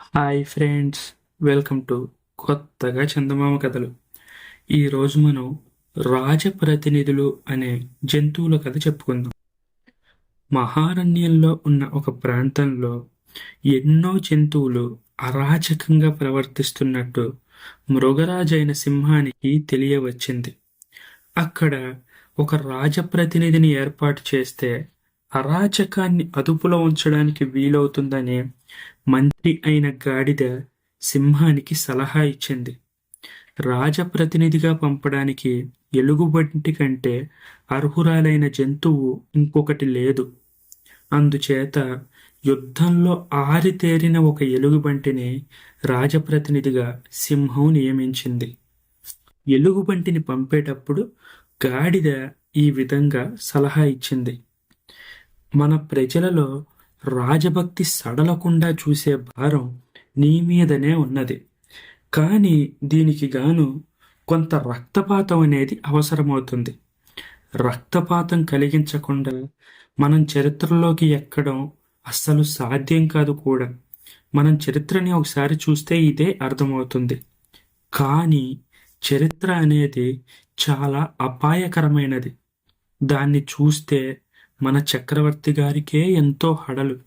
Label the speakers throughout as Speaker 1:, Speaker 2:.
Speaker 1: Hi friends welcome to కొత్తగా చందమామ కథలు. ఈరోజు మనం రాజప్రతినిధులు అనే జంతువుల కథ చెప్పుకుందాం. మహారణ్యంలో ఉన్న ఒక ప్రాంతంలో ఎన్నో జంతువులు అరాచకంగా ప్రవర్తిస్తున్నట్టు మృగరాజైన సింహానికి తెలియవచ్చింది. అక్కడ ఒక రాజప్రతినిధిని ఏర్పాటు చేస్తే అరాచకాన్ని అదుపులో ఉంచడానికి వీలవుతుందని మంత్రి అయిన గాడిద సింహానికి సలహా ఇచ్చింది. రాజప్రతినిధిగా పంపడానికి ఎలుగుబంటి కంటే అర్హురాలైన జంతువు ఇంకొకటి లేదు. అందుచేత యుద్ధంలో ఆరితేరిన ఒక ఎలుగుబంటిని రాజప్రతినిధిగా సింహం నియమించింది. ఎలుగుబంటిని పంపేటప్పుడు గాడిద ఈ విధంగా సలహా ఇచ్చింది. మన ప్రజలలో రాజభక్తి సడలకుండా చూసే భారం నీ మీదనే ఉన్నది. కానీ దీనికి గాను కొంత రక్తపాతం అనేది అవసరమవుతుంది. రక్తపాతం కలిగించకుండా మనం చరిత్రలోకి ఎక్కడం అస్సలు సాధ్యం కాదు కూడా. మనం చరిత్రని ఒకసారి చూస్తే ఇదే అర్థమవుతుంది. కానీ చరిత్ర అనేది చాలా అపాయకరమైనది. దాన్ని చూస్తే మన చక్రవర్తి గారికే ఎంతో హడలు.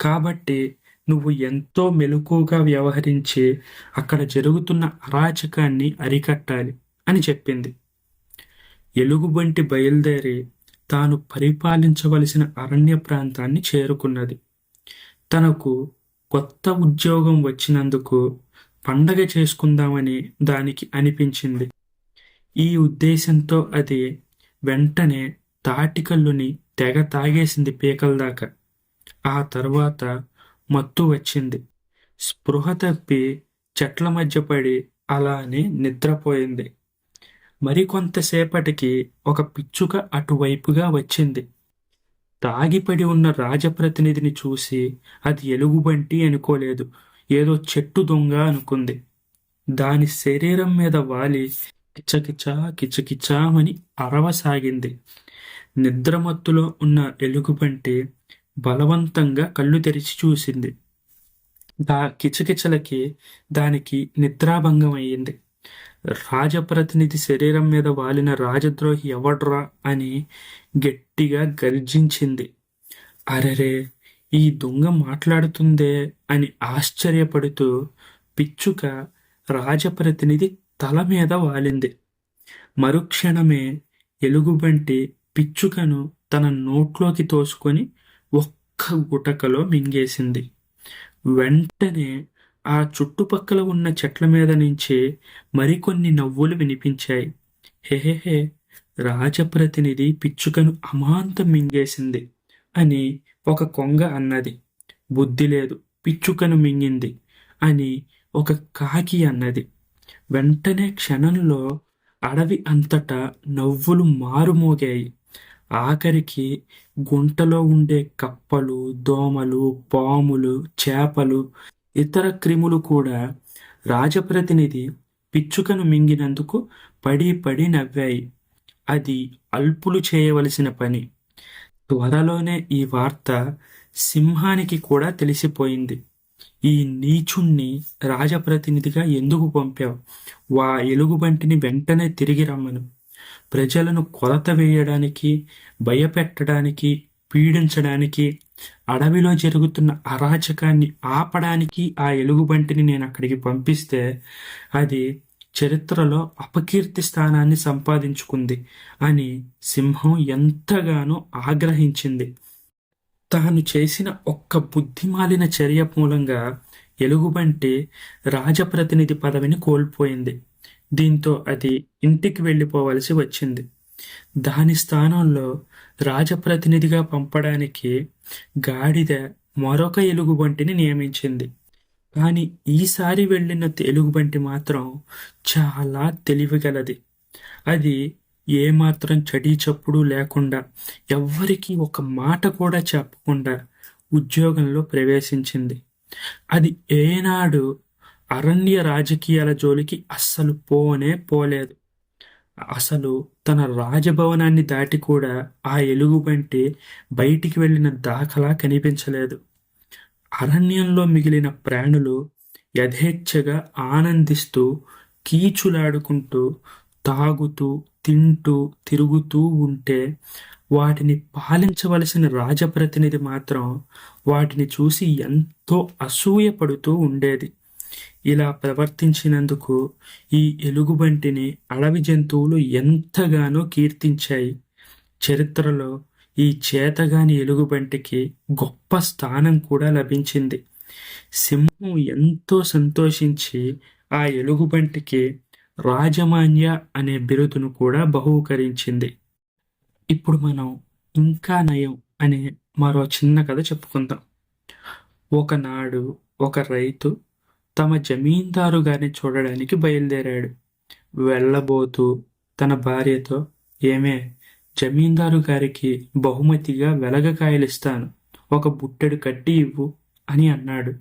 Speaker 1: కాబట్టి నువ్వు ఎంతో మెలకుగా వ్యవహరించి అక్కడ జరుగుతున్న అరాచకాన్ని అరికట్టాలి అని చెప్పింది. ఎలుగుబంటి బయలుదేరి తాను పరిపాలించవలసిన అరణ్య ప్రాంతాన్ని చేరుకున్నది. తనకు కొత్త ఉద్యోగం వచ్చినందుకు పండగ చేసుకుందామని దానికి అనిపించింది. ఈ ఉద్దేశంతో అది వెంటనే తాటికల్లుని తెగ తాగేసింది పీకల దాకా. ఆ తరువాత మత్తు వచ్చింది. స్పృహ తప్పి చెట్ల మధ్య పడి అలానే నిద్రపోయింది. మరికొంతసేపటికి ఒక పిచ్చుక అటువైపుగా వచ్చింది. తాగిపడి ఉన్న రాజప్రతినిధిని చూసి అది ఎలుగుబంటి అనుకోలేదు. ఏదో చెట్టు దొంగ అనుకుంది. దాని శరీరం మీద వాలి కిచకిచా కిచకిచామని అరవసాగింది. నిద్రమత్తులో ఉన్న ఎలుగుబంటి బలవంతంగా కళ్ళు తెరిచి చూసింది. దా కిచకిచలకి దానికి నిద్రాభంగం అయ్యింది రాజప్రతినిధి శరీరం మీద వాలిన రాజద్రోహి ఎవడ్రా అని గట్టిగా గర్జించింది. అరెరే ఈ దొంగ మాట్లాడుతుందే అని ఆశ్చర్యపడుతూ పిచ్చుక రాజప్రతినిధి తల మీద వాలింది. మరుక్షణమే ఎలుగుబంటి పిచ్చుకను తన నోట్లోకి తోసుకొని ఒక్క గుటకలో మింగేసింది. వెంటనే ఆ చుట్టుపక్కల ఉన్న చెట్ల మీద నుంచి మరికొన్ని నవ్వులు వినిపించాయి. హెహెహే రాజప్రతినిధి పిచ్చుకను అమాంతం మింగేసింది అని ఒక కొంగ అన్నది. బుద్ధి లేదు పిచ్చుకను మింగింది అని ఒక కాకి అన్నది. వెంటనే క్షణంలో అడవి అంతటా నవ్వులు మారుమోగాయి. ఆఖరికి గుంటలో ఉండే కప్పలు దోమలు పాములు చేపలు ఇతర క్రిములు కూడా రాజప్రతినిధి పిచ్చుకను మింగినందుకు పడి పడి నవ్వాయి. అది అల్పులు చేయవలసిన పని. త్వరలోనే ఈ వార్త సింహానికి కూడా తెలిసిపోయింది. ఈ నీచుణ్ణి రాజప్రతినిధిగా ఎందుకు పంపావు? వా ఎలుగుబంటిని వెంటనే తిరిగి రమ్మను. ప్రజలను కొలత వేయడానికి భయపెట్టడానికి పీడించడానికి అడవిలో జరుగుతున్న అరాచకాన్ని ఆపడానికి ఆ ఎలుగుబంటిని నేను అక్కడికి పంపిస్తే అది చరిత్రలో అపకీర్తి స్థానాన్ని సంపాదించుకుంది అని సింహం ఎంతగానో ఆగ్రహించింది. తాను చేసిన ఒక్క బుద్ధిమాలిన చర్య మూలంగా ఎలుగుబంటి రాజప్రతినిధి పదవిని కోల్పోయింది. దీంతో అది ఇంటికి వెళ్ళిపోవలసి వచ్చింది. దాని స్థానంలో రాజప్రతినిధిగా పంపడానికి గాడిద మరొక ఎలుగుబంటిని నియమించింది. కానీ ఈసారి వెళ్ళిన ఎలుగుబంటి మాత్రం చాలా తెలివిగలది. అది ఏమాత్రం చడీ చప్పుడు లేకుండా ఎవ్వరికీ ఒక మాట కూడా చెప్పకుండా ఉద్యోగంలో ప్రవేశించింది. అది ఏనాడు అరణ్య రాజకీయాల జోలికి అస్సలు పోనే పోలేదు. అసలు తన రాజభవనాన్ని దాటి కూడా ఆ ఎలుగుబంటి బయటికి వెళ్ళిన దాఖలా కనిపించలేదు. అరణ్యంలో మిగిలిన ప్రాణులు యథేచ్ఛగా ఆనందిస్తూ కీచులాడుకుంటూ తాగుతూ తింటూ తిరుగుతూ ఉంటే వాటిని పాలించవలసిన రాజప్రతినిధి మాత్రం వాటిని చూసి ఎంతో అసూయపడుతూ ఉండేది. ఇలా ప్రవర్తించినందుకు ఈ ఎలుగుబంటిని అడవి జంతువులు ఎంతగానో కీర్తించాయి. చరిత్రలో ఈ చేతగాని ఎలుగుబంటికి గొప్ప స్థానం కూడా లభించింది. సింహం ఎంతో సంతోషించి ఆ ఎలుగుబంటికి రాజమాన్య అనే బిరుదును కూడా బహూకరించింది. ఇప్పుడు మనం ఇంకా నయం అనే మరో చిన్న కథ చెప్పుకుందాం. ఒకనాడు ఒక రైతు తమ జమీందారు గారిని చూడడానికి బయలుదేరాడు. వెళ్ళబోతూ తన భార్యతో ఏమే జమీందారు గారికి బహుమతిగా వెలగకాయలిస్తాను ఒక బుట్టెడు కట్టి ఇవ్వు అని అన్నాడు.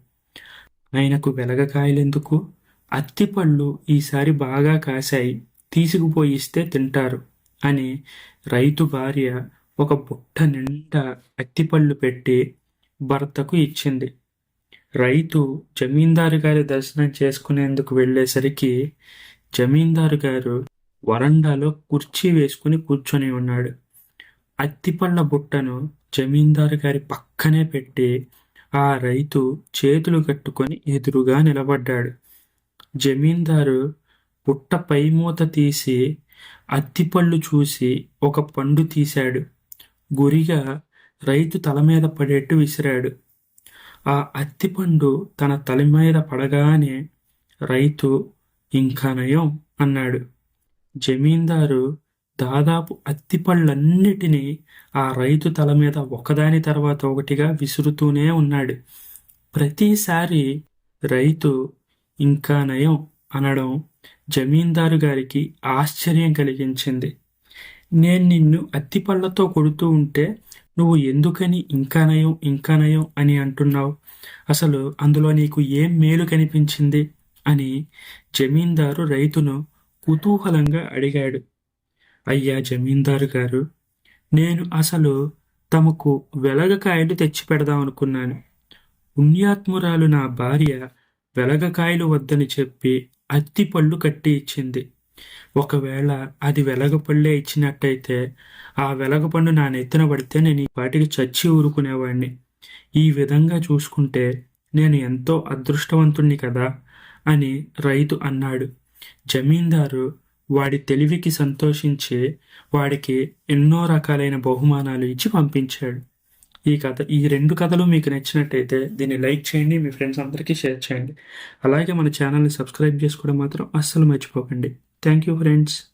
Speaker 1: ఆయనకు వెలగకాయలెందుకు అత్తిపళ్ళు ఈసారి బాగా కాశాయి తీసుకుపోయి ఇస్తే తింటారు అని రైతు భార్య ఒక బుట్ట నిండా అత్తిపళ్ళు పెట్టి భర్తకు ఇచ్చింది. రైతు జమీందారు గారి దర్శనం చేసుకునేందుకు వెళ్ళేసరికి జమీందారు గారు వరండాలో కుర్చీ వేసుకుని కూర్చొని ఉన్నాడు. అత్తిపళ్ళ బుట్టను జమీందారు గారి పక్కనే పెట్టి ఆ రైతు చేతులు కట్టుకొని ఎదురుగా నిలబడ్డాడు. జమీందారు పుట్ట పై మూత తీసి అత్తిపళ్ళు చూసి ఒక పండు తీశాడు. గురిగా రైతు తల మీద పడేట్టు విసిరాడు. ఆ అత్తిపండు తన తల మీద పడగానే రైతు ఇంకా నయం అన్నాడు. జమీందారు దాదాపు అత్తిపళ్ళన్నిటినీ ఆ రైతు తల మీద ఒకదాని తర్వాత ఒకటిగా విసురుతూనే ఉన్నాడు. ప్రతిసారి రైతు ఇంకా నయం అనడం జమీందారు గారికి ఆశ్చర్యం కలిగించింది. నేను నిన్ను అత్తిపళ్ళతో కొడుతూ ఉంటే నువ్వు ఎందుకని ఇంకా నయం ఇంకా నయం అని అంటున్నావు? అసలు అందులో నీకు ఏం మేలు కనిపించింది? అని జమీందారు రైతును కుతూహలంగా అడిగాడు. అయ్యా జమీందారు గారు నేను అసలు తమకు వెలగకాయలు తెచ్చి పెడదాం అనుకున్నాను. పుణ్యాత్మురాలు నా భార్య వెలగకాయలు వద్దని చెప్పి అత్తి పళ్ళు కట్టి ఇచ్చింది. ఒకవేళ అది వెలగపళ్ళే ఇచ్చినట్టయితే ఆ వెలగపండు నా నెత్తిన పడితే నేను ఈ పాటికి చచ్చి ఊరుకునేవాడిని ఈ విధంగా చూసుకుంటే నేను ఎంతో అదృష్టవంతుణ్ణి కదా అని రైతు అన్నాడు. జమీందారు వాడి తెలివికి సంతోషించి వాడికి ఎన్నో రకాలైన బహుమానాలు ఇచ్చి పంపించాడు. ఈ కథ ఈ రెండు కథలు మీకు నచ్చినట్టయితే దీన్ని లైక్ చేయండి మీ ఫ్రెండ్స్ అందరికీ షేర్ చేయండి. అలాగే మన ఛానల్ని సబ్స్క్రైబ్ చేసుకోవడం మాత్రం అస్సలు మర్చిపోకండి. Thank you friends.